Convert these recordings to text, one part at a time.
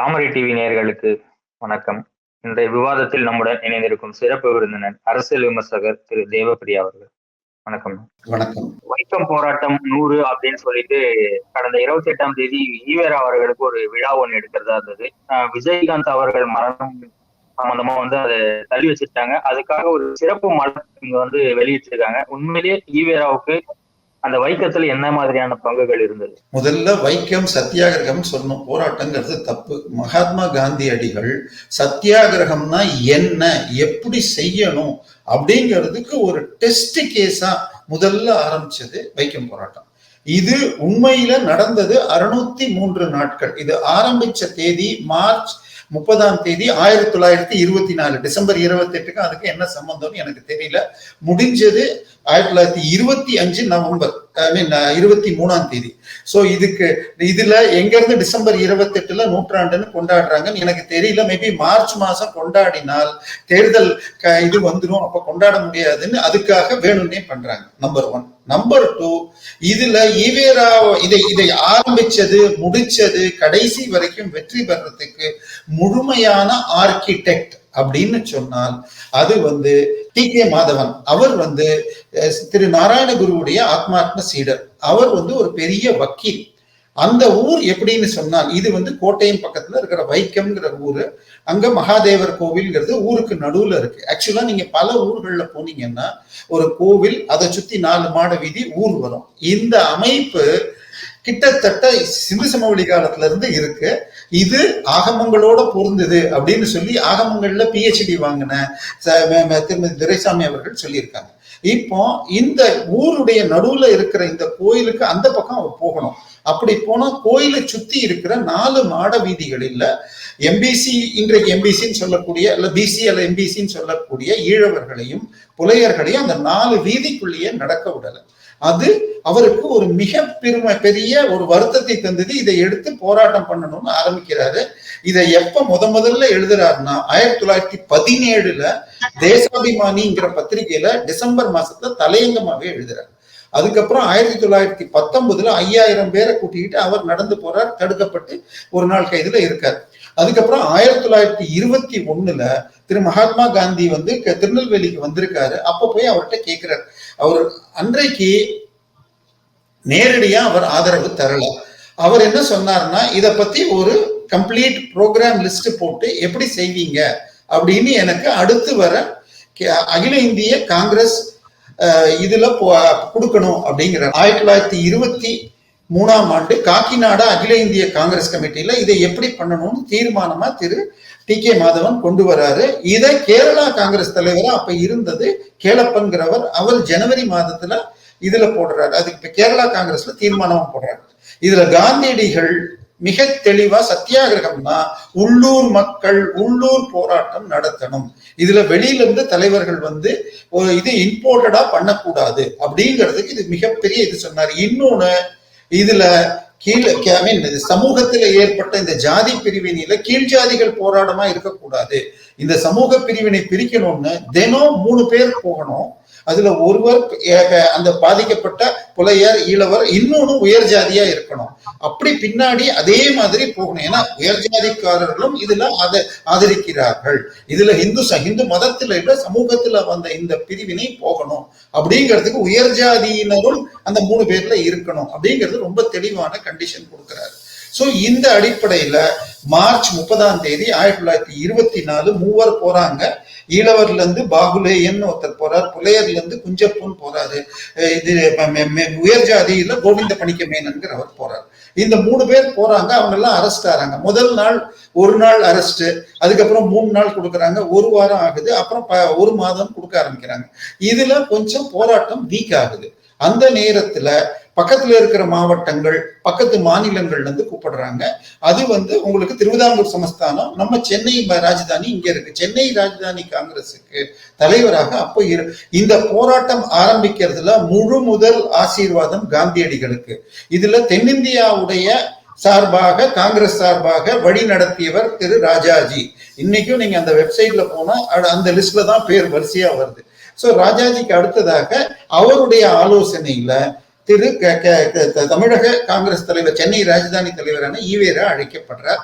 தாமரை TV நேயர்களுக்கு வணக்கம். இன்றைய விவாதத்தில் நம்முடன் இணைந்திருக்கும் சிறப்பு விருந்தினர் அரசியல் விமர்சகர் திரு தேவப்பிரியா அவர்கள். வணக்கம். வணக்கம். வைக்கம் போராட்டம் நூறு அப்படின்னு சொல்லிட்டு கடந்த இருபத்தி எட்டாம் தேதி ஈவேரா அவர்களுக்கு ஒரு விழா ஒன்று எடுக்கிறதா இருந்தது. விஜயகாந்த் அவர்கள் மரணம் சம்பந்தமா வந்து அதை தள்ளி வச்சிருக்காங்க. அதுக்காக ஒரு சிறப்பு மலர் இங்க வந்து வெளியிட்டிருக்காங்க. உண்மையிலேயே ஈவேராவுக்கு அந்த வைக்கத்துல என்ன மாதிரியான பங்குகள் இருந்தது? முதல்ல வைக்கம் சத்தியாகிரகம் சொன்னோம். போராட்டங்கிறது தப்பு. மகாத்மா காந்தி அடிகள் சத்தியாகிரகம்னா என்ன எப்படி செய்யணும் அப்படிங்கிறதுக்கு ஒரு டெஸ்ட் கேஸா முதல்ல ஆரம்பிச்சது வைக்கம் போராட்டம். இது உண்மையில நடந்தது அறுநூத்தி மூன்று நாட்கள். இது ஆரம்பிச்ச தேதி மார்ச் முப்பதாம் தேதி ஆயிரத்தி தொள்ளாயிரத்தி இருபத்தி நாலு. டிசம்பர் இருபத்தி எட்டுக்கு அதுக்கு என்ன சம்பந்தம்னு எனக்கு தெரியல. முடிஞ்சது ஆயிரத்தி தொள்ளாயிரத்தி இருபத்தி அஞ்சு நவம்பர். ஐ மீன் uh, இருபத்தி மூணாம் தேதி. ஸோ இதுக்கு இதுல எங்க இருந்து டிசம்பர் இருபத்தி எட்டுல நூற்றாண்டுன்னு கொண்டாடுறாங்கன்னு எனக்கு தெரியல. மேபி மார்ச் மாசம் கொண்டாடினால் தேர்தல் க- இது வந்துடும் அப்ப கொண்டாட முடியாதுன்னு அதுக்காக வேணும்னே பண்றாங்க. நம்பர் ஒன் நம்பர் டூ இதுல ஈவேரா இதை இதை ஆரம்பிச்சது முடிச்சது கடைசி வரைக்கும் வெற்றி பெறத்துக்கு முழுமையான ஆர்கிடெக்ட் அப்படின்னு சொன்னால் அது வந்து டி. கே. மாதவன். அவர் வந்து திரு. நாராயணகுருவுடைய ஆத்மாத்ம சீடர். அவர் வந்து ஒரு பெரிய வக்கீல். அந்த ஊர் எப்படின்னு சொன்னால் இது வந்து கோட்டையம் பக்கத்துல இருக்கிற வைக்கம்ங்கிற ஊரு. அங்க மகாதேவர் கோவில்ங்கிறது ஊருக்கு நடுவுல இருக்கு. ஆக்சுவலா நீங்க பல ஊர்கள்ல போனீங்கன்னா ஒரு கோவில் அதை சுத்தி நாலு மாட வீதி ஊர் வரும். இந்த அமைப்பு கிட்டத்தட்ட சிந்து சமவெளி காலத்துல இருந்து இருக்கு. இது ஆகமங்களோட பொருந்தது அப்படின்னு சொல்லி ஆகமங்கள்ல பிஹெச்டி வாங்கின ச- திருமதி துரைசாமி அவர்கள் சொல்லியிருக்காங்க. இப்போ இந்த ஊருடைய நடுவுல இருக்கிற இந்த கோயிலுக்கு அந்த பக்கம் அவர் போகணும். அப்படி போனா கோயிலை சுத்தி இருக்கிற நாலு மாட வீதிகளில் எம்பிசி இன்றைக்கு எம்பிசின்னு சொல்லக்கூடிய அல்ல பிசி அல்ல எம்பிசின்னு சொல்லக்கூடிய ஈழவர்களையும் புலையர்களையும் அந்த நாலு வீதிக்குள்ளேயே நடக்க விடலை. அது அவருக்கு ஒரு மிக பெருமை பெரிய ஒரு வருத்தத்தை தந்தது. இதை எடுத்து போராட்டம் பண்ணணும்னு ஆரம்பிக்கிறாரு. இதை எப்ப முத முதல்ல எழுதுறாருன்னா ஆயிரத்தி தொள்ளாயிரத்தி பதினேழுல தேசாபிமானிங்கிற பத்திரிகையில டிசம்பர் மாசத்துல தலையங்கமாவே எழுதுறாரு. அதுக்கப்புறம் ஆயிரத்தி தொள்ளாயிரத்தி பத்தொன்பதுல ஐயாயிரம் பேரை கூட்டிக்கிட்டு அவர் நடந்து போறார் தடுக்கப்பட்டு ஒரு நாள் கைதுல இருக்கார். அதுக்கப்புறம் ஆயிரத்தி தொள்ளாயிரத்தி இருபத்தி ஒண்ணுல திரு மகாத்மா காந்தி வந்து திருநெல்வேலிக்கு வந்திருக்காரு. அப்ப போய் அவர்கிட்ட கேட்கிறார் அவர் அன்றைக்கு நேரடியா அவர் ஆதரவு தரல. அவர் என்ன சொன்னார்னா இதை பத்தி ஒரு கம்ப்ளீட் ப்ரோக்ராம் லிஸ்ட் போட்டு எப்படி செய்வீங்க? அப்படின்னு எனக்கு அடுத்து வர கே- அகில இந்திய காங்கிரஸ் இதுல கொடுக்கணும் அப்படிங்கிற ஆயிரத்தி தொள்ளாயிரத்தி இருபத்தி மூணாம் ஆண்டு காக்கிநாடா அகில இந்திய காங்கிரஸ் கமிட்டியில இதை எப்படி பண்ணணும்னு தீர்மானமா திரு டி கே மாதவன் கொண்டு வராரு. இதை கேரளா காங்கிரஸ் தலைவரா அப்ப இருந்தது கேளப்பன்கிறவர். அவர் ஜனவரி மாதத்துல இதுல போடுறாரு. அதுக்கு இப்ப கேரளா காங்கிரஸ்ல தீர்மானமா போடுறாரு. இதுல காந்தியடிகள் மிக தெளிவா சத்தியாகிரகம்னா உள்ளூர் மக்கள் உள்ளூர் போராட்டம் நடத்தணும். இதுல வெளியில இருந்து தலைவர்கள் வந்து இது இம்போர்ட்டடா பண்ணக்கூடாது. அப்படிங்கிறதுக்கு இது மிகப்பெரிய இது சொன்னார். இன்னொன்னு இதுல கீழ ஐ மீன் சமூகத்துல ஏற்பட்ட இந்த ஜாதி பிரிவினையில கீழ் ஜாதிகள் போராட்டமா இருக்கக்கூடாது. இந்த சமூக பிரிவினை பிரிக்கணும்னு தினம் மூணு பேர் போகணும். அதுல ஒருவர் அந்த பாதிக்கப்பட்ட புலையர் ஈழவர் இன்னொன்னு உயர் ஜாதியா இருக்கணும். அப்படி பின்னாடி அதே மாதிரி போகணும். ஏன்னா உயர் ஜாதிக்காரர்களும் இதுல அதை ஆதரிக்கிறார்கள். இதுல இந்து இந்து மதத்துல இல்ல சமூகத்துல வந்த இந்த பிரிவினை போகணும். அப்படிங்கிறதுக்கு உயர் ஜாதியினரும் அந்த மூணு பேர்ல இருக்கணும். அப்படிங்கிறது ரொம்ப தெளிவான கண்டிஷன் கொடுக்கிறாரு. சோ இந்த அடிப்படையில மார்ச் முப்பதாம் தேதி ஆயிரத்தி தொள்ளாயிரத்தி இருபத்தி நாலு மூவர் போறாங்க. ஈழவர்ல இருந்து பாகுலேயன் ஒருத்தர் போறார் புலையர்ல இருந்து குஞ்சப்பன் போறாரு இது உயர் ஜாதியில கோவிந்த பணிக்க மேனன்கிறவர் போறார். இந்த மூணு பேர் போறாங்க அவங்க எல்லாம் அரெஸ்ட் ஆறாங்க. முதல் நாள் ஒரு நாள் அரெஸ்ட் அதுக்கப்புறம் மூணு நாள் கொடுக்குறாங்க ஒரு வாரம் ஆகுது அப்புறம் ப- ஒரு மாதம் கொடுக்க ஆரம்பிக்கிறாங்க. இதுல கொஞ்சம் போராட்டம் வீக் ஆகுது. அந்த நேரத்துல பக்கத்துல இருக்கிற மாவட்டங்கள் பக்கத்து மாநிலங்கள்ல இருந்து கூப்பிடுறாங்க. அது வந்து உங்களுக்கு திருவிதாங்கூர் சமஸ்தானம் நம்ம சென்னை ராஜதானி இங்க இருக்கு. சென்னை ராஜதானி காங்கிரஸுக்கு தலைவராக அப்போ இரு இந்த போராட்டம் ஆரம்பிக்கிறதுல முழு முதல் ஆசீர்வாதம் காந்தியடிகளுக்கு. இதுல தென்னிந்தியாவுடைய சார்பாக காங்கிரஸ் சார்பாக வழி நடத்தியவர் திரு ராஜாஜி. இன்னைக்கும் நீங்க அந்த வெப்சைட்ல போனா அந்த லிஸ்ட்ல தான் பேர் வரிசையா வருது. சோ ராஜாஜிக்கு அடுத்ததாக அவருடைய ஆலோசனையில திரு தமிழக காங்கிரஸ் தலைவர் சென்னை ராஜதானி தலைவரான ஈவேரா அழைக்கப்படுறார்.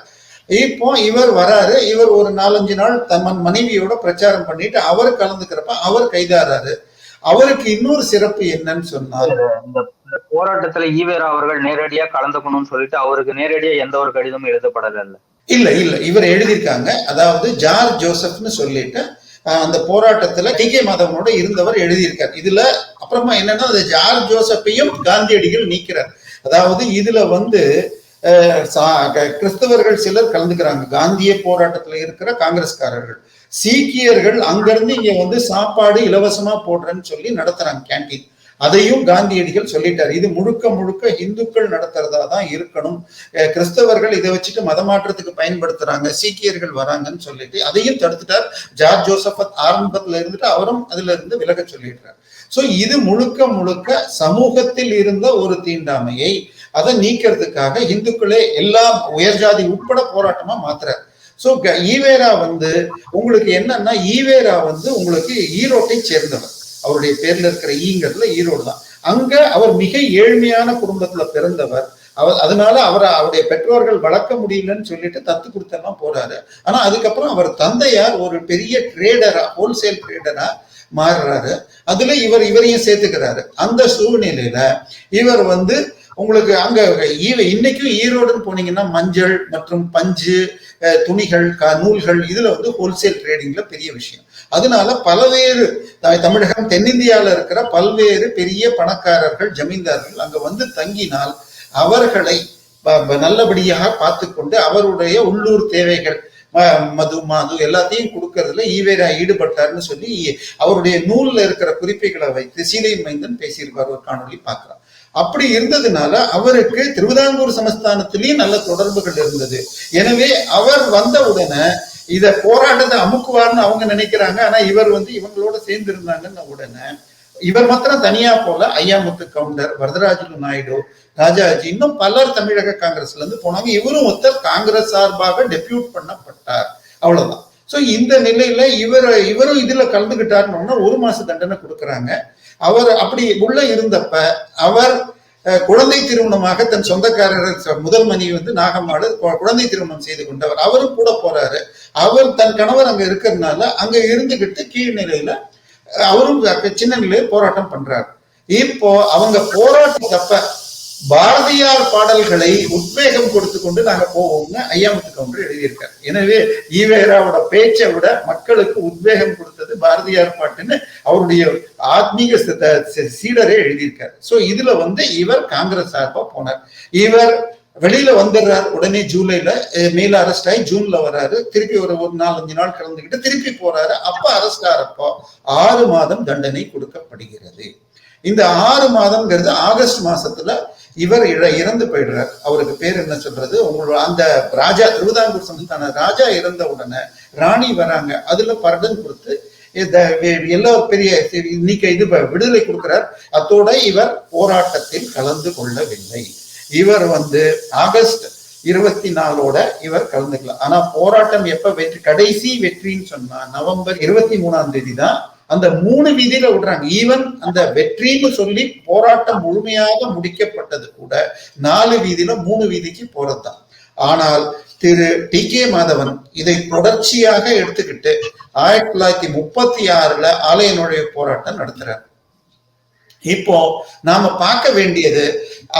இப்போ இவர் வராரு இவர் ஒரு நாலஞ்சு நாள் தம்மன் மனைவியோட பிரச்சாரம் பண்ணிட்டு அவர் கலந்துக்கிறப்ப அவர் கைதாறாரு. அவருக்கு இன்னொரு சிறப்பு என்னன்னு சொன்னால் இந்த போராட்டத்துல ஈவேரா அவர்கள் நேரடியா கலந்துக்கணும்னு சொல்லிட்டு அவருக்கு நேரடியா எந்த ஒரு கடிதமும் எழுதப்படல. இல்ல இல்ல இவர் எழுதியிருக்காங்க. அதாவது ஜார்ஜ் ஜோசப்னு சொல்லிட்டு அந்த போராட்டத்துல டி கே மாதவனோட இருந்தவர் எழுதியிருக்கார். இதுல அப்புறமா என்னன்னா அந்த ஜார்ஜ் ஜோசப்பையும் காந்தியடிகள் நீக்கிறார். அதாவது இதுல வந்து சா- க- கிறிஸ்தவர்கள் சிலர் கலந்துக்கிறாங்க. காந்திய போராட்டத்துல இருக்கிற காங்கிரஸ்காரர்கள். சீக்கியர்கள் அங்கிருந்து இங்க வந்து சாப்பாடு இலவசமா போடுறேன்னு சொல்லி நடத்துறாங்க கேண்டீன் அதையும் காந்தியடிகள் சொல்லிட்டார். இது முழுக்க முழுக்க இந்துக்கள் நடத்துறதா தான் இருக்கணும். கிறிஸ்தவர்கள் இதை வச்சுட்டு மதமாற்றத்துக்கு பயன்படுத்துறாங்க. சீக்கியர்கள் வராங்கன்னு சொல்லிட்டு அதையும் தடுத்துட்டார். ஜார்ஜ் ஜோசப் ஆரம்பத்துல இருந்துட்டு அவரும் அதுல இருந்து விலக சொல்லிடுறார். சோ இது முழுக்க முழுக்க சமூகத்தில் இருந்த ஒரு தீண்டாமையை அதை நீக்கிறதுக்காக இந்துக்களே எல்லாம் உயர்ஜாதி உட்பட போராட்டமா மாத்துறாரு. சோ க- ஈவேரா வந்து உங்களுக்கு என்னன்னா ஈவேரா வந்து உங்களுக்கு ஈரோட்டை சேர்ந்தவர். அவருடைய பேர்ல இருக்கிற e ஈங்கிறதுல ஈரோடு தான். அங்க அவர் மிக ஏழ்மையான குடும்பத்துல பிறந்தவர். அவர் அதனால அவரை அவருடைய பெற்றோர்கள் வளர்க்க முடியலன்னு சொல்லிட்டு தத்து கொடுத்தெல்லாம் போறாரு. ஆனா அதுக்கப்புறம் அவர் தந்தையார் ஒரு பெரிய ட்ரேடரா ஹோல்சேல் ட்ரேடரா மாறுறாரு. அதுல இவர் இவரையும் சேர்த்துக்கிறாரு. அந்த சூழ்நிலையில இவர் வந்து உங்களுக்கு அங்க ஈவ இன்னைக்கும் ஈரோடுன்னு போனீங்கன்னா மஞ்சள் மற்றும் பஞ்சு துணிகள் க- நூல்கள் இதுல வந்து ஹோல்சேல் ட்ரேடிங்ல பெரிய விஷயம். அதனால பல்வேறு த- தமிழகம் தென்னிந்தியாவில் இருக்கிற பல்வேறு பெரிய பணக்காரர்கள் ஜமீன்தார்கள் அங்க வந்து தங்கினால் அவர்களை நல்லபடியாக பார்த்து நல்லபடியாக பார்த்துக்கொண்டு அவருடைய உள்ளூர் தேவைகள் ம- மது மாது எல்லாத்தையும் கொடுக்கறதுல ஈவேரா ஈடுபட்டார்னு சொல்லி அவருடைய நூல்ல இருக்கிற குறிப்புகளை வைத்து சீதை மைந்தன் பேசியிருப்பார் ஒரு காணொளி பார்க்கலாம். அப்படி இருந்ததுனால அவருக்கு திருவிதாங்கூர் சமஸ்தானத்திலையும் நல்ல தொடர்புகள் இருந்தது. எனவே அவர் வந்த உடனே இத போராட்டத்தை அமுக்குவார்னு அவங்க நினைக்கிறாங்க. ஆனா இவர் வந்து இவங்களோட சேர்ந்து இருந்தாங்கன்னு உடனே இவர் மாத்திரம் தனியா போல ஐயாமுத்து கவுண்டர் வரதராஜலு நாயுடு ராஜாஜி இன்னும் பலர் தமிழக காங்கிரஸ்ல இருந்து போனாங்க. இவரும் ஒருத்தர் காங்கிரஸ் சார்பாக டெபியூட் பண்ணப்பட்டார். அவ்வளவுதான். சோ இந்த நிலையில இவர் இவரும் இதுல கலந்துகிட்டாருன்னு ஒரு மாச தண்டனை கொடுக்குறாங்க. அவர் அப்படி உள்ள இருந்தப்ப அவர் குழந்தை திருமணமாக தன் சொந்தக்காரர் முதல் மனைவி வந்து நாகம்மாள் குழந்தை திருமணம் செய்து கொண்டவர். அவரும் கூட போறாரு. அவர் தன் கணவர் அங்க இருக்கிறதுனால அங்க இருந்துகிட்டு கீழ்நிலையில நிலையில அவரும் சின்ன நிலையில போராட்டம் பண்றாரு. இப்போ அவங்க போராட்டத்தப்ப பாரதியார் பாடல்களை உத்வேகம் கொடுத்து கொண்டு நாங்க போவோம்னு ஐயாமுத்து கவுண்டர் எழுதியிருக்காரு. எனவே ஈவேராவோட பேச்சை விட மக்களுக்கு உத்வேகம் கொடுத்தது பாரதியார் பாட்டுன்னு அவருடைய ஆத்மீக சீடரே எழுதியிருக்கார். சோ இதுல வந்து இவர் காங்கிரஸ் சார்பா போனார். இவர் வெளியில வந்துடுறார் உடனே ஜூலைல மேல அரெஸ்ட் ஆகி ஜூன்ல வர்றாரு. திருப்பி ஒரு ஒரு நாலஞ்சு நாள் கலந்துக்கிட்டு திருப்பி போறாரு. அப்ப அரெஸ்ட் ஆறப்போ ஆறு மாதம் தண்டனை கொடுக்கப்படுகிறது. இந்த ஆறு மாதம்ங்கிறது ஆகஸ்ட் மாசத்துல இவர் இழ- இறந்து போயிடுறார். அவருக்கு பேர் என்ன சொல்றது? உங்களோட அந்த ராஜா திருவிதாங்கூர் சமஸ்தான ராஜா இறந்த உடனே ராணி வராங்க. அதுல பர்டன் கொடுத்து இந்த எல்லா பெரிய இன்னைக்கு இது ப- விடுதலை கொடுக்கிறார். அத்தோட இவர் போராட்டத்தில் கலந்து கொள்ளவில்லை. இவர் வந்து ஆகஸ்ட் இருபத்தி நாலோட இவர் கலந்துக்கலாம் ஆனா போராட்டம் எப்ப வெற்றி கடைசி வெற்றின்னு சொன்னா நவம்பர் இருபத்தி மூணாம் தேதி தான் அந்த மூணு விதியில விடுறாங்க. ஈவன் அந்த வெற்றின்னு சொல்லி போராட்டம் முழுமையாக முடிக்கப்பட்டது கூட நாலு வீதியில மூணு வீதிக்கு போறதுதான். ஆனால் திரு டி கே மாதவன் இதை தொடர்ச்சியாக எடுத்துக்கிட்டு ஆயிரத்தி தொள்ளாயிரத்தி முப்பத்தி ஆறுல ஆலய நுழைவு போராட்டம் நடத்துறார். இப்போ நாம பார்க்க வேண்டியது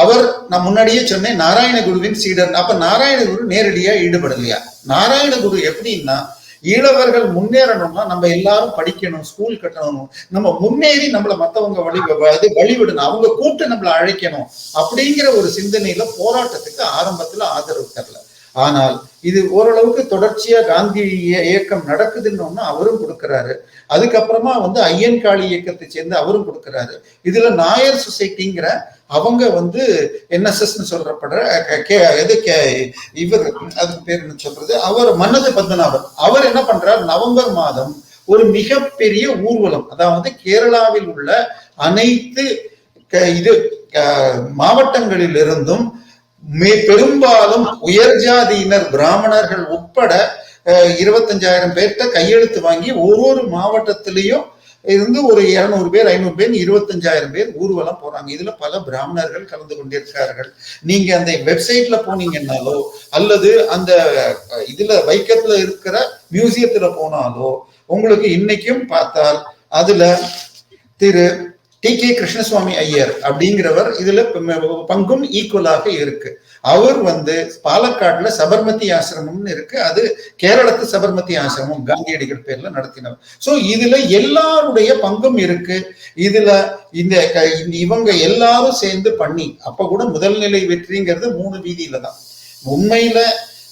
அவர் நான் முன்னாடியே சொன்னேன் நாராயணகுருவின் சீடர் அப்ப நாராயணகுரு நேரடியா ஈடுபடலையா? நாராயணகுரு எப்படின்னா ஈழவர்கள் முன்னேறணும்னா நம்ம எல்லாரும் படிக்கணும் ஸ்கூல் கட்டணும். நம்ம முன்னேறி நம்மள மத்தவங்க வழி இது வழிவிடணும். அவங்க கூட்டு நம்மளை அழைக்கணும் அப்படிங்கிற ஒரு சிந்தனையில போராட்டத்துக்கு ஆரம்பத்துல ஆதரவு தரல. ஆனால் இது ஓரளவுக்கு தொடர்ச்சியா காந்தி இயக்கம் நடக்குதுன்னு அவரும் கொடுக்கிறாரு. அதுக்கப்புறமா வந்து ஐயன்காளி இயக்கத்தை சேர்ந்து அவரும் கொடுக்கிறாரு. இதுல நாயர் சொசைட்டிங்கிற அவங்க வந்து என்எஸ்எஸ்ன்னு சொல்றப்படுற கே- எது கே- இவர் அதுக்கு பேர் என்ன சொல்றது? அவர் மன்னது பத்மநாபன். அவர் என்ன பண்றார்? நவம்பர் மாதம் ஒரு மிகப்பெரிய ஊர்வலம் அதாவது கேரளாவில் உள்ள அனைத்து க- இது க- மாவட்டங்களிலிருந்தும் மே- பெரும்பாலும் உயர் ஜாதியினர் பிராமணர்கள் உட்பட இருபத்தஞ்சாயிரம் பேர்கிட்ட கையெழுத்து வாங்கி ஒரு ஒரு மாவட்டத்திலையும் இருந்து ஒரு இரநூறு பேர் ஐநூறு பேர் இருபத்தஞ்சாயிரம் பேர் ஊர்வலம் போறாங்க. இதுல பல பிராமணர்கள் கலந்து கொண்டிருக்கிறார்கள். நீங்க அந்த வெப்சைட்ல போனீங்கன்னாலோ அல்லது அந்த இதுல வைக்கத்துல இருக்கிற மியூசியத்துல போனாலோ உங்களுக்கு இன்னைக்கும் பார்த்தால் அதுல திரு டி கே கிருஷ்ணசுவாமி ஐயர் அப்படிங்கிறவர் இதுல பங்கும் ஈக்குவலாக இருக்கு. அவர் வந்து பாலக்காடுல சபர்மதி ஆசிரமம்னு இருக்கு. அது கேரளத்து சபர்மதி ஆசிரமம் காந்தியடிகள் பேர்ல நடத்தினவர். சோ இதுல எல்லாருடைய பங்கும் இருக்கு. இதுல இந்த இந்த இவங்க எல்லாரும் சேர்ந்து பண்ணி அப்ப கூட முதல் நிலை வெற்றிங்கிறது மூணு வீதியில தான் உண்மையில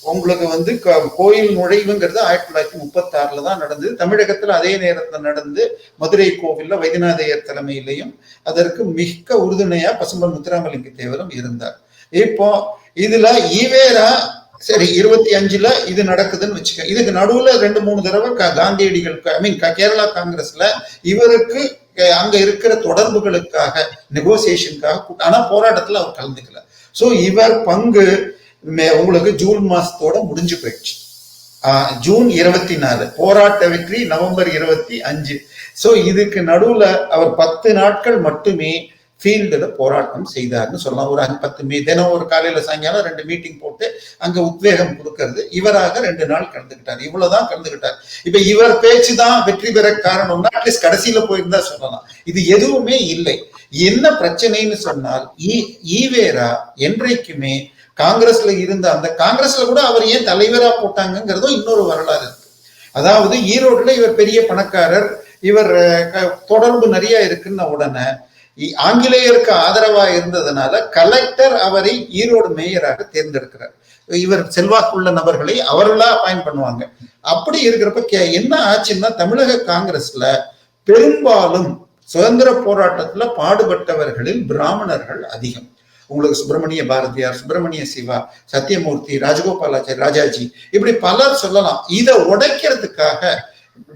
உங்களுக்கு வந்து க- கோயில் நுழைவுங்கிறது ஆயிரத்தி தொள்ளாயிரத்தி முப்பத்தி ஆறுல தான் நடந்தது. தமிழகத்துல அதே நேரத்துல நடந்து மதுரை கோவில்ல வைத்தியநாதையர் தலைமையிலையும் அதற்கு மிக்க உறுதுணையா பசும்பன் முத்துராமலிங்க தேவரும் இருந்தார். இப்போ இதுல ஈவேரா சரி இருபத்தி அஞ்சுல இது நடக்குதுன்னு வச்சுக்க இதுக்கு நடுவுல ரெண்டு மூணு தடவை காந்தியடிகள் ஐ மீன் கேரளா காங்கிரஸ்ல இவருக்கு அங்க இருக்கிற தொடர்புகளுக்காக நெகோசியேஷனுக்காக ஆனா போராட்டத்துல அவர் கலந்துக்கல. சோ இவர் பங்கு உங்களுக்கு ஜூன் மாசத்தோட முடிஞ்சு போயிடுச்சு. ஜூன் இருபத்தி நாலு போராட்ட வெற்றி நவம்பர் இருபத்தி அஞ்சு. ஸோ இதுக்கு நடுவில் அவர் பத்து நாட்கள் மட்டுமே ஃபீல்டில் போராட்டம் செய்தார்னு சொல்லலாம். ஒரு அஞ்சு பத்து மீ தினம் ஒரு காலையில் சாயங்காலம் ரெண்டு மீட்டிங் போட்டு அங்கே உத்வேகம் கொடுக்கறது. இவராக ரெண்டு நாள் கலந்துக்கிட்டார் இவ்வளவுதான் கலந்துக்கிட்டார் இப்போ இவர் பேச்சு தான் வெற்றி பெற காரணம்னா அட்லீஸ்ட் கடைசியில் போயிருந்தா சொல்லலாம். இது எதுவுமே இல்லை. என்ன பிரச்சனைன்னு சொன்னால் ஈ- ஈவேரா என்றைக்குமே காங்கிரஸ்ல இருந்த அந்த காங்கிரஸ்ல கூட அவர் ஏன் தலைவரா போட்டாங்கங்கிறதும் இன்னொரு வரலாறு. இருக்கு அதாவது ஈரோடுல இவர் பெரிய பணக்காரர் இவர் க- தொடர்பு நிறைய இருக்குன்ன உடனே ஆங்கிலேயருக்கு ஆதரவா இருந்ததுனால கலெக்டர் அவரை ஈரோடு மேயராக தேர்ந்தெடுக்கிறார். இவர் செல்வாக்குள்ள நபர்களை அவர்களா அப்பாயின் பண்ணுவாங்க. அப்படி இருக்கிறப்ப கே- என்ன ஆச்சுன்னா தமிழக காங்கிரஸ்ல பெரும்பாலும் சுதந்திர போராட்டத்துல பாடுபட்டவர்களில் பிராமணர்கள் அதிகம். உங்களுக்கு சுப்பிரமணிய பாரதியார் சுப்பிரமணிய சிவா சத்யமூர்த்தி ராஜகோபாலாச்சாரி ராஜாஜி இப்படி பலர் சொல்லலாம். இதை உடைக்கிறதுக்காக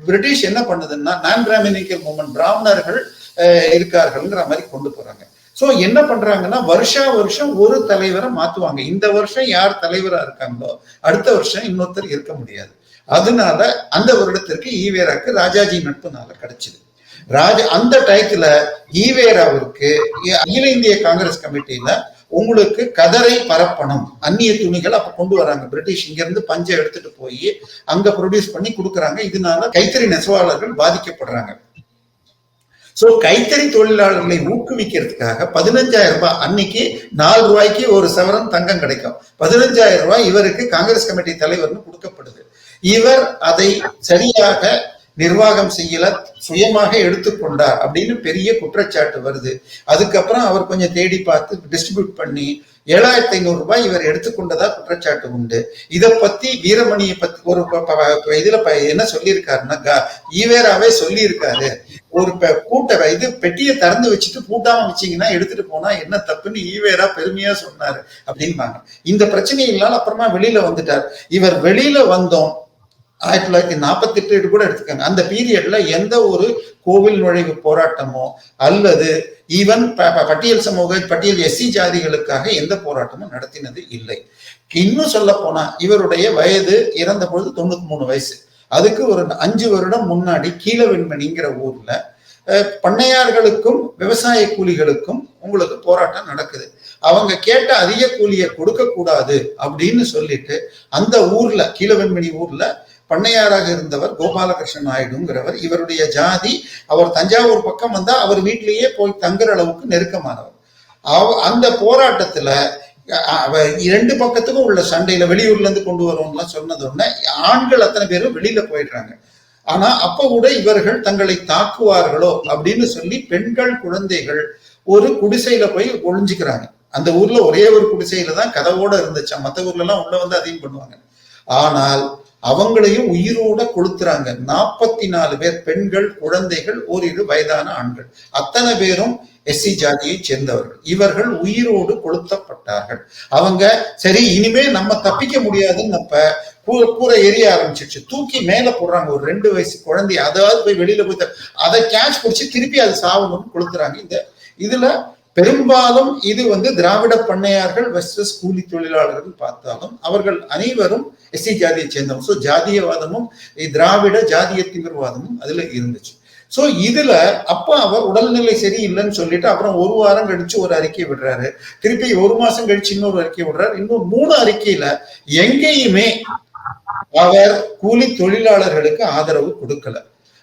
பிரிட்டிஷ் என்ன பண்ணுதுன்னா நான் பிராமினிக்கல் மூமெண்ட் பிராமணர்கள் அஹ், இருக்கார்கள்ங்கிற மாதிரி கொண்டு போறாங்க. சோ என்ன பண்றாங்கன்னா வருஷா வருஷம் ஒரு தலைவரை மாத்துவாங்க. இந்த வருஷம் யார் தலைவரா இருக்காங்களோ அடுத்த வருஷம் இன்னொருத்தர் இருக்க முடியாது. அதனால அந்த வருடத்திற்கு ஈவேராக்கு ராஜாஜி நட்புனால கிடைச்சது. ராஜ அந்த டயத்துல ஈவேராவிற்கு அகில இந்திய காங்கிரஸ் கமிட்டியில உங்களுக்கு கதரை பரப்பணும். அந்நிய துணிகள் அப்ப கொண்டு வராங்க. பிரிட்டிஷ் இங்க இருந்து பஞ்சை எடுத்துட்டு போய் அங்க ப்ரொடியூஸ் பண்ணி கொடுக்குறாங்க. இதனால கைத்தறி நெசவாளர்கள் பாதிக்கப்படுறாங்க. சோ கைத்தறி தொழிலாளர்களை ஊக்குவிக்கிறதுக்காக பதினஞ்சாயிரம் ரூபாய் அன்னைக்கு நாலு ரூபாய்க்கு ஒரு சவரன் தங்கம் கிடைக்கும். பதினஞ்சாயிரம் ரூபாய் இவருக்கு காங்கிரஸ் கமிட்டி தலைவர்னு கொடுக்கப்படுது. இவர் அதை சரியாக நிர்வாகம் செய்யல சுயமாக எடுத்துக்கொண்டார் அப்படின்னு பெரிய குற்றச்சாட்டு வருது. அதுக்கப்புறம் அவர் கொஞ்சம் தேடி பார்த்து டிஸ்ட்ரிபியூட் பண்ணி ஏழாயிரத்தி ஐநூறு ரூபாய் இவர் எடுத்துக்கொண்டதா குற்றச்சாட்டு உண்டு. இதை பத்தி வீரமணியை பத்தி ஒரு இதுல என்ன சொல்லியிருக்காருன்னா ஈவேராவே சொல்லியிருக்காரு. ஒரு கூட்ட இது பெட்டியை திறந்து வச்சுட்டு பூட்டாம வச்சீங்கன்னா எடுத்துட்டு போனா என்ன தப்புன்னு ஈவேரா பெருமையா சொன்னாரு அப்படிம்பாங்க. இந்த பிரச்சனைகளால் அப்புறமா வெளியில வந்துட்டார். இவர் வெளியில வந்தோம். ஆயிரத்தி தொள்ளாயிரத்தி நாற்பத்தி எட்டு கூட எடுத்துக்கோங்க. அந்த பீரியட்ல எந்த ஒரு கோவில் நுழைவு போராட்டமோ அல்லது ஈவன் ப- ப- பட்டியல் சமூக பட்டியல் எஸ்சி ஜாதிகளுக்காக எந்த போராட்டமும் நடத்தினது இல்லை. இன்னும் சொல்ல போனா இவருடைய வயது இறந்த பொழுது தொண்ணூத்தி மூணு வயசு. அதுக்கு ஒரு அஞ்சு வருடம் முன்னாடி கீழவெண்மணிங்கிற ஊர்ல பண்ணையார்களுக்கும் விவசாய கூலிகளுக்கும் உங்களுக்கு போராட்டம் நடக்குது. அவங்க கேட்ட அதிக கூலியை கொடுக்க கூடாது அப்படின்னு சொல்லிட்டு அந்த ஊர்ல கீழவெண்மணி ஊர்ல பண்ணையாராக இருந்தவர் கோபாலகிருஷ்ண நாயுடுங்கிறவர். இவருடைய ஜாதி அவர் தஞ்சாவூர் பக்கம் வந்தா அவர் வீட்டிலேயே போய் தங்குற அளவுக்கு நெருக்கமானவர். அவ- அந்த போராட்டத்துல ரெண்டு இரண்டு பக்கத்துக்கும் உள்ள சண்டையில வெளியூர்ல இருந்து கொண்டு வருவோம்லாம் சொன்னது உடனே ஆண்கள் அத்தனை பேரும் வெளியில போயிடுறாங்க. ஆனா அப்ப கூட இவர்கள் தங்களை தாக்குவார்களோ அப்படின்னு சொல்லி பெண்கள் குழந்தைகள் ஒரு குடிசையில போய் ஒழிஞ்சுக்கிறாங்க அந்த ஊர்ல ஒரே ஒரு குடிசையில தான் கதவோட இருந்துச்சா மத்த ஊர்ல எல்லாம் உள்ள வந்து அதையும் பண்ணுவாங்க. ஆனால் அவங்களையும் உயிரோட கொளுத்துறாங்க. நாற்பத்தி நாலு பேர் பெண்கள் குழந்தைகள் ஓரிரு வயதான ஆண்கள். அத்தனை பேரும் எஸ்சி ஜாதியை சேர்ந்தவர்கள். இவர்கள் உயிரோடு கொளுத்தப்பட்டார்கள். அவங்க சரி இனிமே நம்ம தப்பிக்க முடியாதுன்னு அப்ப கூரை கூரை எரிய ஆரம்பிச்சிருச்சு. தூக்கி மேல போடுறாங்க. ஒரு ரெண்டு வயசு குழந்தை அதாவது போய் வெளியில போய் அதை கேட்ச் பிடிச்சி திருப்பி அது சாவணும்னு கொளுத்துறாங்க. இந்த இதுல பெரும்பாலும் இது வந்து திராவிட பண்ணையார்கள் வெஸ்டர்ஸ் கூலி தொழிலாளர்கள் பார்த்தாலும் அவர்கள் அனைவரும் எஸ்சி ஜாதியை சேர்ந்தவங்க. ஸோ ஜாதியவாதமும் திராவிட ஜாதிய தீவிரவாதமும் அதுல இருந்துச்சு. சோ இதுல அப்ப அவர் உடல்நிலை சரியில்லைன்னு சொல்லிட்டு அப்புறம் ஒரு வாரம் கழிச்சு ஒரு அறிக்கை விடுறாரு. திருப்பி ஒரு மாசம் கழிச்சு இன்னொரு அறிக்கை விடுறாரு. இன்னும் மூணு அறிக்கையில எங்கேயுமே அவர் கூலி தொழிலாளர்களுக்கு ஆதரவு கொடுக்கல.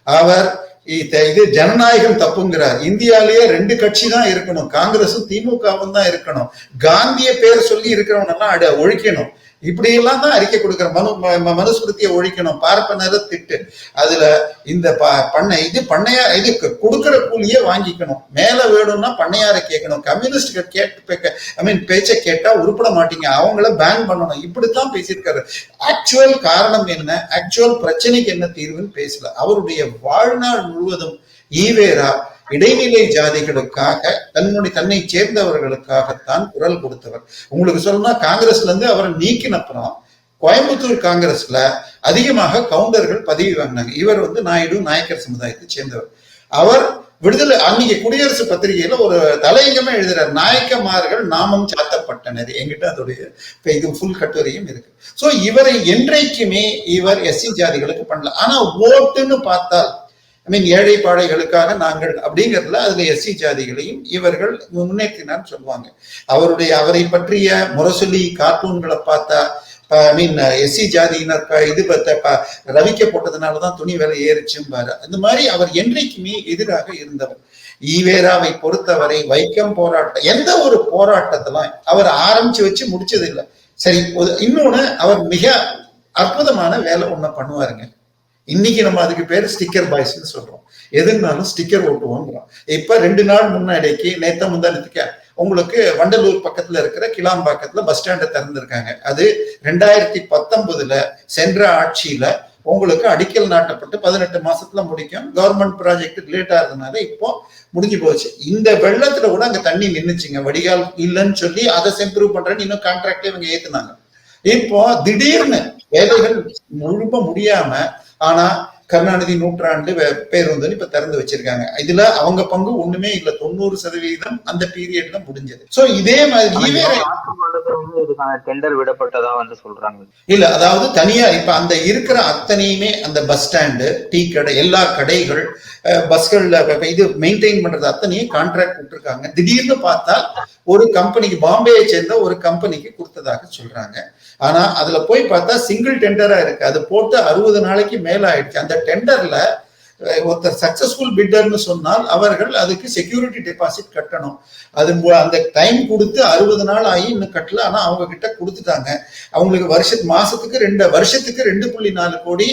அவர் இது ஜனநாயகம் தப்புங்கிறார். இந்தியாலேயே ரெண்டு கட்சி தான் இருக்கணும். காங்கிரஸும் திமுகவும் தான் இருக்கணும். காந்திய பேர் சொல்லி இருக்கிறவனெல்லாம் அட ஒழிக்கணும். இப்படி எல்லாம் தான் அறிக்கை கொடுக்குற மனு மனுஸ்மிருத்தியை ஒழிக்கணும். பார்ப்பனரை திட்டு. அதுல இந்த ப- பண்ணை இது பண்ணையா இது கொடுக்குற கூலியே வாங்கிக்கணும். மேல வேணும்னா பண்ணையாரை கேட்கணும். கம்யூனிஸ்ட் கேட்டு ஐ மீன் பேச்சை கேட்டா உருப்பட மாட்டீங்க. அவங்கள பேன் பண்ணணும். இப்படித்தான் பேசியிருக்காரு. ஆக்சுவல் காரணம் என்ன? ஆக்சுவல் பிரச்சனைக்கு என்ன தீர்வுன்னு பேசல. அவருடைய வாழ்நாள் முழுவதும் ஈவேரா இடைநிலை ஜாதிகளுக்காக தன்னுடைய தன்னை சேர்ந்தவர்களுக்காகத்தான் குரல் கொடுத்தவர். உங்களுக்கு சொல்லணும்னா காங்கிரஸ்ல இருந்து அவரை நீக்கினப்புறம் கோயம்புத்தூர் காங்கிரஸ்ல அதிகமாக கவுண்டர்கள் பதவி வாங்கினாங்க. இவர் வந்து நாயுடு நாயக்கர் சமுதாயத்தை சேர்ந்தவர். அவர் விடுதலை அன்னைக்கு குடியரசு பத்திரிகையில ஒரு தலையங்கமே எழுதுறாரு. நாயக்கமார்கள் நாமம் சாத்தப்பட்டனர். எங்கிட்ட அதோடைய இது ஃபுல் கட்டுரையும் இருக்கு. சோ இவரை என்றைக்குமே இவர் எஸ்சி ஜாதிகளுக்கு பண்ணல. ஆனா ஓட்டுன்னு பார்த்தால் ஐ மீன் ஏழை பாழைகளுக்காக நாங்கள் அப்படிங்கிறதுல அதுல எஸ்சி ஜாதிகளையும் இவர்கள் முன்னேற்றினான்னு சொல்லுவாங்க. அவருடைய அவரை பற்றிய முரசொலி கார்ட்டூன்களை பார்த்தா ஐ மீன் எஸ்சி ஜாதியினர் இது பத்த ப- ரவிக்க போட்டதுனாலதான் துணி விலை ஏறிச்சும்பாரு அந்த மாதிரி அவர் என்றைக்குமே எதிராக இருந்தவர். ஈவேராவை பொறுத்தவரை வைக்கம் போராட்டம் எந்த ஒரு போராட்டத்தெல்லாம் அவர் ஆரம்பிச்சு வச்சு முடிச்சது இல்லை சரி ஒரு- இன்னொன்னு அவர் மிக அற்புதமான வேலை ஒண்ணு பண்ணுவாருங்க. இன்னைக்கு நம்ம அதுக்கு பேர் ஸ்டிக்கர் பாய்ஸ்ன்னு சொல்றோம். எதுனாலும் ஸ்டிக்கர் ஓட்டுவோங்கிறோம் இப்ப ரெண்டு நாள் முன்னாடிக்கு நேத்த முந்தானத்துக்கு உங்களுக்கு வண்டலூர் பக்கத்துல இருக்கிற கிளாம்பாக்கத்துல பஸ் ஸ்டாண்டை திறந்திருக்காங்க. அது ரெண்டாயிரத்தி பத்தொன்பதுல சென்ற ஆட்சியில உங்களுக்கு அடிக்கல் நாட்டப்பட்டு பதினெட்டு மாசத்துல முடிக்கும். கவர்மெண்ட் ப்ராஜெக்ட் லேட் ஆகுதுனால இப்போ முடிஞ்சு போச்சு. இந்த வெள்ளத்துல கூட அங்க தண்ணி நின்னுச்சுங்க. வடிகால் இல்லைன்னு சொல்லி அதை இம்ப்ரூவ் பண்றேன்னு இன்னும் கான்ட்ராக்டே இவங்க ஏத்துனாங்க. இப்போ திடீர்னு வேலைகள் முழுக்க முடியாம ஆனா கருணாநிதி நூற்றாண்டு பேருந்துன்னு இப்ப திறந்து வச்சிருக்காங்க. இதுல அவங்க பங்கு ஒண்ணுமே இல்ல. தொண்ணூறு சதவீதம் அந்த பீரியட்ல முடிஞ்சது. சோ இதே மாதிரி டெண்டர் விடப்பட்டதா வந்து சொல்றாங்க. இல்ல அதாவது தனியா இப்ப அந்த இருக்கிற அத்தனையுமே அந்த பஸ் ஸ்டாண்டு டீ கடை எல்லா கடைகள் பஸ்கள்ல இது மெயின்டைன் பண்றது அத்தனையும் கான்ட்ராக்ட் விட்டுருக்காங்க. திடீர்னு பார்த்தா ஒரு கம்பெனிக்கு பாம்பேயை சேர்ந்த ஒரு கம்பெனிக்கு கொடுத்ததாக சொல்றாங்க. ஆனா அதுல போய் பார்த்தா சிங்கிள் டெண்டரா இருக்கு. அது போட்டு அறுபது நாளைக்கு மேல ஆயிடுச்சு அந்த டெண்டர்ல ஒருத்தர் சக்சஸ்ஃபுல் பிட்டர்னு சொன்னால் அவர்கள் அதுக்கு செக்யூரிட்டி டெபாசிட் கட்டணும். அது அந்த டைம் கொடுத்து அறுபது நாள் ஆகி இன்னும் கட்டல. ஆனா அவங்க கிட்ட கொடுத்துட்டாங்க. அவங்களுக்கு வருஷ மாசத்துக்கு ரெண்டு வருஷத்துக்கு ரெண்டு புள்ளி நாலு கோடி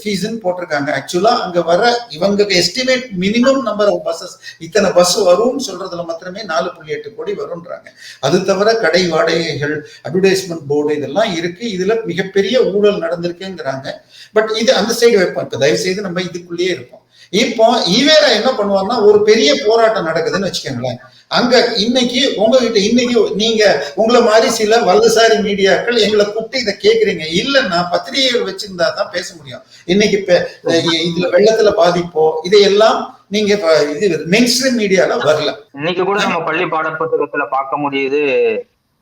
ஃபீஸ்ன்னு போட்டிருக்காங்க. ஆக்சுவலா அங்க வர இவங்க estimate minimum number of buses இத்தனை பஸ் வரும்னு சொல்றதுல மாத்திரமே நாலு புள்ளி எட்டு கோடி வரும்ன்றாங்க. அது தவிர கடை வாடகைகள் அட்வர்டைஸ்மெண்ட் போர்டு இதெல்லாம் இருக்கு. இதுல மிகப்பெரிய ஊழல் நடந்திருக்குங்கிறாங்க. பட் இது அந்த சைடு வைப்போம். இப்ப தயவு செய்து நம்ம இதுக்குள்ளேயே இப்போ ஈவேரா என்ன பண்ணுவார்னா ஒரு பெரிய போராட்டம் நடக்குதுன்னு வச்சுக்கோங்களேன். அங்க இன்னைக்கு உங்ககிட்ட இன்னைக்கு நீங்க உங்களை மாதிரி சில வலதுசாரி மீடியாக்கள் எங்களை கூப்பிட்டு இதை கேக்குறீங்க. இல்லைன்னா பத்திரிகைகள் வச்சிருந்தா தான் பேச முடியும். இன்னைக்கு இதுல வெள்ளத்துல பாதிப்போ இதையெல்லாம் நீங்க இது மெயின் ஸ்ட்ரீம் மீடியால வரல. இன்னைக்கு கூட நம்ம பள்ளி பாடப்புத்தகத்துல பார்க்க முடியுது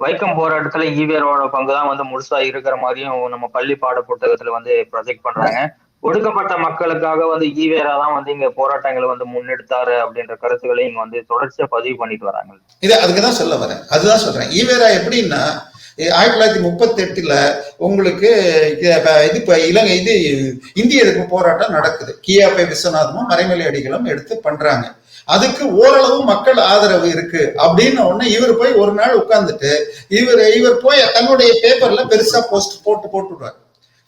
வைக்கம் போராட்டத்துல ஈவேரோட பங்கு தான் வந்து முழுசா இருக்கிற மாதிரியும் நம்ம பள்ளி பாட புத்தகத்துல வந்து ப்ரொஜெக்ட் பண்றாங்க. ஒடுக்கப்பட்ட மக்களுக்காக வந்து ஈவேரா தான் வந்து இங்க போராட்டங்களை வந்து முன்னெடுத்தாரு அப்படின்ற கருத்துக்களை இங்க வந்து தொடர்ச்சியா பதிவு பண்ணிட்டு வராங்க. இது அதுக்கு தான் சொல்ல வரேன். அதுதான் சொல்றேன். ஈவேரா எப்படின்னா ஆயிரத்தி தொள்ளாயிரத்தி முப்பத்தி எட்டுல உங்களுக்கு இது இது இலங்கை இது இந்திய எதிர்ப்பு போராட்டம் நடக்குது. கியாபை விஸ்வநாதமும் மறைமலை அடிகளும் எடுத்து பண்றாங்க. அதுக்கு ஓரளவு மக்கள் ஆதரவு இருக்கு அப்படின்னு உடனே இவர் போய் ஒரு நாள் உட்கார்ந்துட்டு இவர் இவர் போய் தன்னுடைய பேப்பர்ல பெருசா போஸ்ட் போட்டு போட்டுடுவார்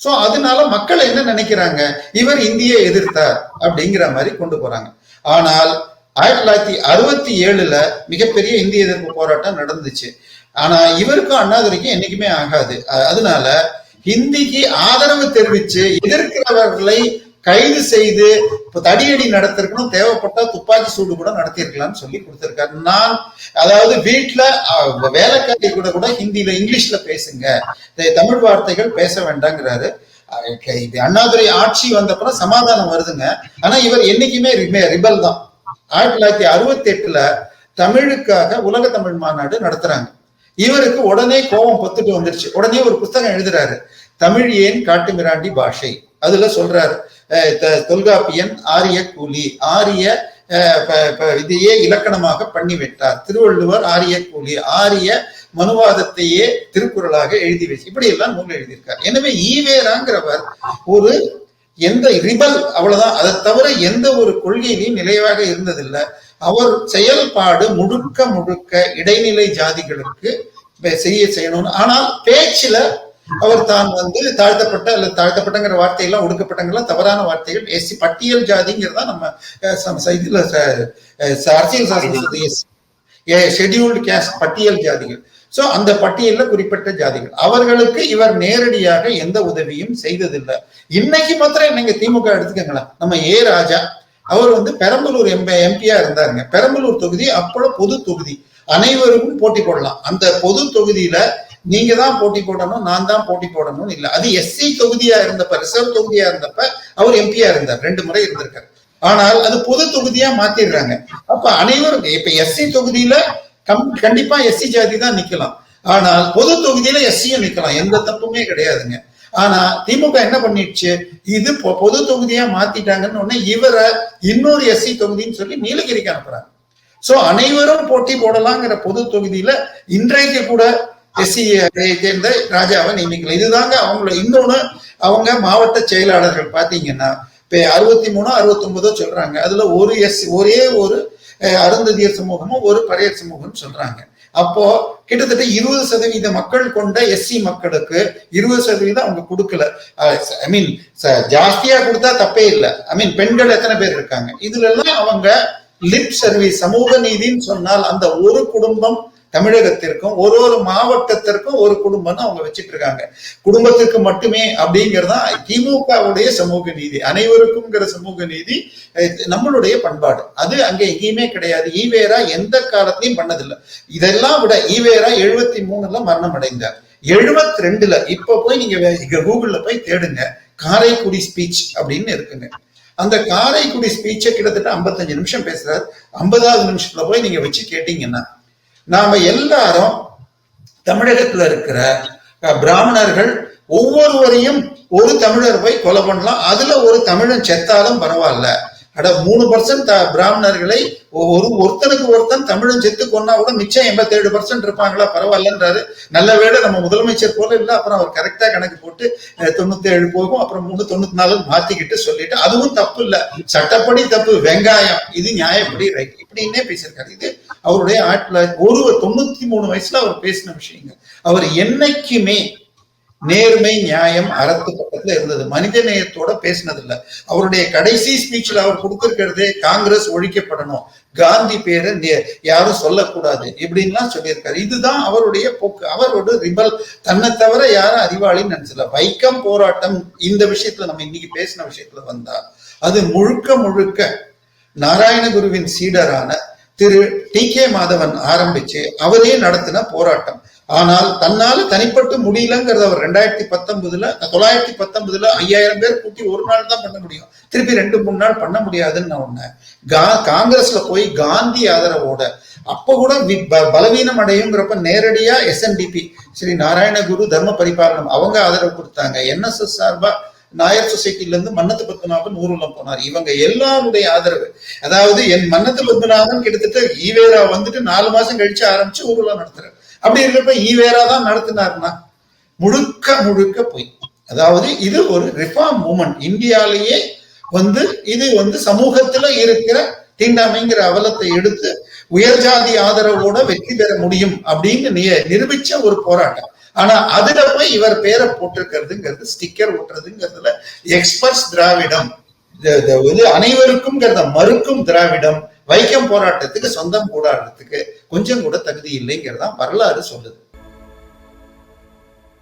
சோ அதனால மக்கள் என்ன நினைக்கிறாங்க? இவர் இந்தியை எதிர்த்தார் அப்படிங்கிற மாதிரி கொண்டு போறாங்க. ஆனால் ஆயிரத்தி தொள்ளாயிரத்தி அறுபத்தி ஏழுல மிகப்பெரிய இந்திய எதிர்ப்பு போராட்டம் நடந்துச்சு. ஆனா இவருக்கும் அண்ணாதுரைக்கும் என்னைக்குமே ஆகாது. அதனால ஹிந்திக்கு ஆதரவு தெரிவிச்சு எதிர்க்கிறவர்களை கைது செய்து இப்ப தடியடி நடத்திருக்கணும் தேவைப்பட்டா துப்பாக்கி சூடு கூட நடத்தியிருக்கலாம்னு சொல்லி கொடுத்திருக்காரு. நான் அதாவது வீட்டுல வேலைக்காரி கூட கூட ஹிந்தியில இங்கிலீஷ்ல பேசுங்க. தமிழ் வார்த்தைகள் பேச வேண்டாங்கிறாரு. இது அண்ணாதுரை ஆட்சி வந்தப்பறம் சமாதானம் வருதுங்க. ஆனா இவர் என்னைக்குமே ரிபல் தான். ஆயிரத்தி தொள்ளாயிரத்தி அறுபத்தி எட்டுல தமிழுக்காக உலக தமிழ் மாநாடு நடத்துறாங்க. இவருக்கு உடனே கோபம் பொத்துட்டு வந்துருச்சு. உடனே ஒரு புத்தகம் எழுதுறாரு. தமிழ் ஏன் காட்டுமிராண்டி பாஷை? அதுல சொல்றாரு. தொல்காப்பியன் ஆரிய கூலி ஆரிய ப- இதையே இலக்கணமாக பண்ணிவிட்டார். திருவள்ளுவர் ஆரிய கூலி ஆரிய மனுவாதத்தையே திருக்குறளாக எழுதி வச்சு இப்படி எல்லாம் நூல் எழுதியிருக்கார். எனவே ஈவேராங்கிறவர் ஒரு எந்த ரிபல் அவ்வளவுதான். அதை தவிர எந்த ஒரு கொள்கையிலையும் நிலையாக இருந்ததில்லை. அவர் செயல்பாடு முழுக்க முழுக்க இடைநிலை ஜாதிகளுக்கு செய்ய செய்யணும்னு. ஆனால் பேச்சுல அவர் தான் வந்து தாழ்த்தப்பட்ட அல்லது தாழ்த்தப்பட்டங்கிற வார்த்தையெல்லாம் ஒடுக்கப்பட்டங்கெல்லாம் தவறான வார்த்தைகள். எஸ்சி பட்டியல் ஜாதிங்கிறதா நம்ம இதுல அரசியல் ஷெட்யூல்டு கேஸ்ட் பட்டியல் ஜாதிகள். சோ அந்த பட்டியல்ல குறிப்பிட்ட ஜாதிகள். அவர்களுக்கு இவர் நேரடியாக எந்த உதவியும் செய்ததில்லை. இன்னைக்கு மாத்திரம் நீங்க திமுக எடுத்துக்கங்களேன். நம்ம ஏ ராஜா அவர் வந்து பெரம்பலூர் எம்பி எம்பியா இருந்தாருங்க. பெரம்பலூர் தொகுதி அப்போ பொது தொகுதி. அனைவருக்கும் போட்டி போடலாம். அந்த பொது தொகுதியில நீங்க தான் போட்டி போடணும் நான் தான் போட்டி போடணும் இல்ல. அது எஸ்சி தொகுதியா இருந்தப்ப ரிசர்வ் தொகுதியா இருந்தப்ப அவர் எம்பியா இருந்தார். ரெண்டு முறை இருந்திருக்காரு. ஆனால் அது பொது தொகுதியா மாத்திடுறாங்க. அப்ப அனைவரும் இப்ப எஸ்சி தொகுதியில கம் கண்டிப்பா எஸ்சி ஜாதி தான் நிக்கலாம். ஆனால் பொது தொகுதியில எஸ்சியும் நிக்கலாம். எந்த தப்புமே கிடையாதுங்க. ஆனா திமுக என்ன பண்ணிடுச்சு? இது பொ- பொது தொகுதியா மாத்திட்டாங்கன்னு உடனே இவரை இன்னொரு எஸ்சி தொகுதின்னு சொல்லி நீலகிரிக்கு அனுப்புறாங்க. சோ அனைவரும் போட்டி போடலாங்கிற பொது தொகுதியில இன்றைக்கு கூட எஸ்சி சேர்ந்த ராஜாவை நியமிக்கலாம் இதுதாங்க அவங்கள இன்னொன்னு அவங்க மாவட்ட செயலாளர்கள் பார்த்தீங்கன்னா இப்போ அறுபத்தி மூணோ அறுபத்தொன்பதோ சொல்றாங்க. அதுல ஒரு எஸ் ஒரே ஒரு அருந்ததியர் சமூகமும் ஒரு பறையர் சமூகம் சொல்றாங்க. அப்போ கிட்டத்தட்ட இருபது சதவீத மக்கள் கொண்ட எஸ்சி மக்களுக்கு இருபது சதவீதம் அவங்க கொடுக்கல. ஐ மீன் ஜாஸ்தியா கொடுத்தா தப்பே இல்லை. ஐ மீன் பெண்கள் எத்தனை பேர் இருக்காங்க? இதுல எல்லாம் அவங்க லிப் சர்வீஸ் சமூக நீதின்னு சொன்னால் அந்த ஒரு குடும்பம் தமிழகத்திற்கும் ஒரு ஒரு மாவட்டத்திற்கும் ஒரு குடும்பம் அவங்க வச்சிட்டு இருக்காங்க குடும்பத்திற்கு மட்டுமே அப்படிங்கறதுதான் திமுகவுடைய சமூக நீதி அனைவருக்கும்ங்கிற சமூக நீதி நம்மளுடைய பண்பாடு. அது அங்க எங்கேயுமே கிடையாது. ஈவேரா எந்த காலத்தையும் பண்ணதில்லை. இதெல்லாம் விட ஈவேரா எழுபத்தி மூணுல மரணம் அடைந்தார் எழுபத்தி ரெண்டுல இப்ப போய் நீங்க இங்க கூகுள்ல போய் தேடுங்க. காரைக்குடி ஸ்பீச் அப்படின்னு இருக்குங்க. அந்த காரைக்குடி ஸ்பீச்சை கிட்டத்தட்ட 55 நிமிஷம் பேசுறாரு. ஐம்பதாவது நிமிஷத்துல போய் நீங்க வச்சு கேட்டீங்கன்னா நாம எல்லாரும் தமிழகத்துல இருக்கிற பிராமணர்கள் ஒவ்வொருவரையும் ஒரு தமிழர் போய் கொலை பண்ணலாம். அதுல ஒரு தமிழன் செத்தாலும் பரவாயில்ல. அட மூணு பர்சன்ட் பிராமணர்களை ஒரு ஒருத்தனுக்கு ஒருத்தன் தமிழன் செத்து கொன்னா கூட மிச்சம் எண்பத்தேழு பர்சன்ட் இருப்பாங்களா? பரவாயில்லன்றாரு. நல்ல வேளை நம்ம முதலமைச்சர் போல இல்ல. அப்புறம் அவர் கரெக்டா கணக்கு போட்டு தொண்ணூத்தி ஏழு போகும். அப்புறம் மூணு தொண்ணூத்தி நாலு மாத்திக்கிட்டு சொல்லிட்டு அதுவும் தப்பு இல்ல. சட்டப்படி தப்பு. வெங்காயம். இது நியாயப்படி ரைட் இப்படின்னே பேசியிருக்காரு. இது அவருடைய ஆயிரத்தி தொள்ளாயிரத்தி ஒரு தொண்ணூத்தி மூணு வயசுல அவர் பேசின விஷயங்கள். அவர் என்னைக்குமே நேர்மை நியாயம் அறத்து பக்கத்துல இருந்தது. மனித நேயத்தோட பேசினது இல்ல அவருடைய கடைசி ஸ்பீச்ல அவர் கொடுத்திருக்கிறதே காங்கிரஸ் ஒழிக்கப்படணும். காந்தி பேரை யாரும் சொல்லக்கூடாது இப்படின்லாம் சொல்லியிருக்காரு. இதுதான் அவருடைய போக்கு. அவரோட ரிபல். தன்னை தவிர யாரும் அறிவாளின்னு நினைச்சல வைக்கம் போராட்டம் இந்த விஷயத்துல நம்ம இன்னைக்கு பேசின விஷயத்துல வந்தா அது முழுக்க முழுக்க நாராயணகுருவின் சீடரான திரு டி கே மாதவன் ஆரம்பிச்சு அவரே நடத்தின போராட்டம். ஆனால் தன்னால தனிப்பட்டு முடியலங்கிறத அவர் ரெண்டாயிரத்தி பத்தொன்பதுல தொள்ளாயிரத்தி பத்தொன்பதுல ஐயாயிரம் பேர் கூட்டி ஒரு நாள் தான் பண்ண முடியும். திருப்பி ரெண்டு மூணு நாள் பண்ண முடியாதுன்னு ஒண்ணு கா காங்கிரஸ்ல போய் காந்தி ஆதரவோட அப்ப கூட ப- பலவீனம் அடையுங்கிறப்ப நேரடியா எஸ்என்டிபி ஸ்ரீ நாராயணகுரு தர்ம பரிபாலனம் அவங்க ஆதரவு கொடுத்தாங்க. என்எஸ்எஸ் சார்பா நாயர் சொசைட்டில இருந்து மன்னத்து பத்மநாபன் ஊர்வலம் போனார். இவங்க எல்லாருடைய ஆதரவு. அதாவது என் மன்னத்து பத்மநாபன் கிட்டத்தட்ட ஈவேரா வந்துட்டு நாலு மாசம் கழிச்சு ஆரம்பிச்சு ஊர்வலம் நடத்துறாரு. அப்படி இருக்கிறப்ப ஈவேரா தான் நடத்தினார்னா? முழுக்க முழுக்க போய். அதாவது இது ஒரு ரிஃபார்ம் மூமெண்ட் இந்தியாலேயே வந்து இது வந்து சமூகத்துல இருக்கிற தீண்டாமைங்கிற அவலத்தை எடுத்து உயர்ஜாதி ஆதரவோட வெற்றி பெற முடியும் அப்படின்னு நி- நிரூபிச்ச ஒரு போராட்டம். ஆனா அதுல போய் இவர் பேரை போட்டிருக்கிறதுங்கிறது ஸ்டிக்கர் ஓட்டுறதுங்கிறதுல எக்ஸ்பர்ட்ஸ் திராவிடம். இது- அனைவருக்கும் மறுக்கும் திராவிடம். வைக்கம் போராட்டத்துக்கு சொந்தம் கூடாடுறதுக்கு கொஞ்சம் கூட தகுதி இல்லைங்கிறதான் வரலாறு சொல்லுது.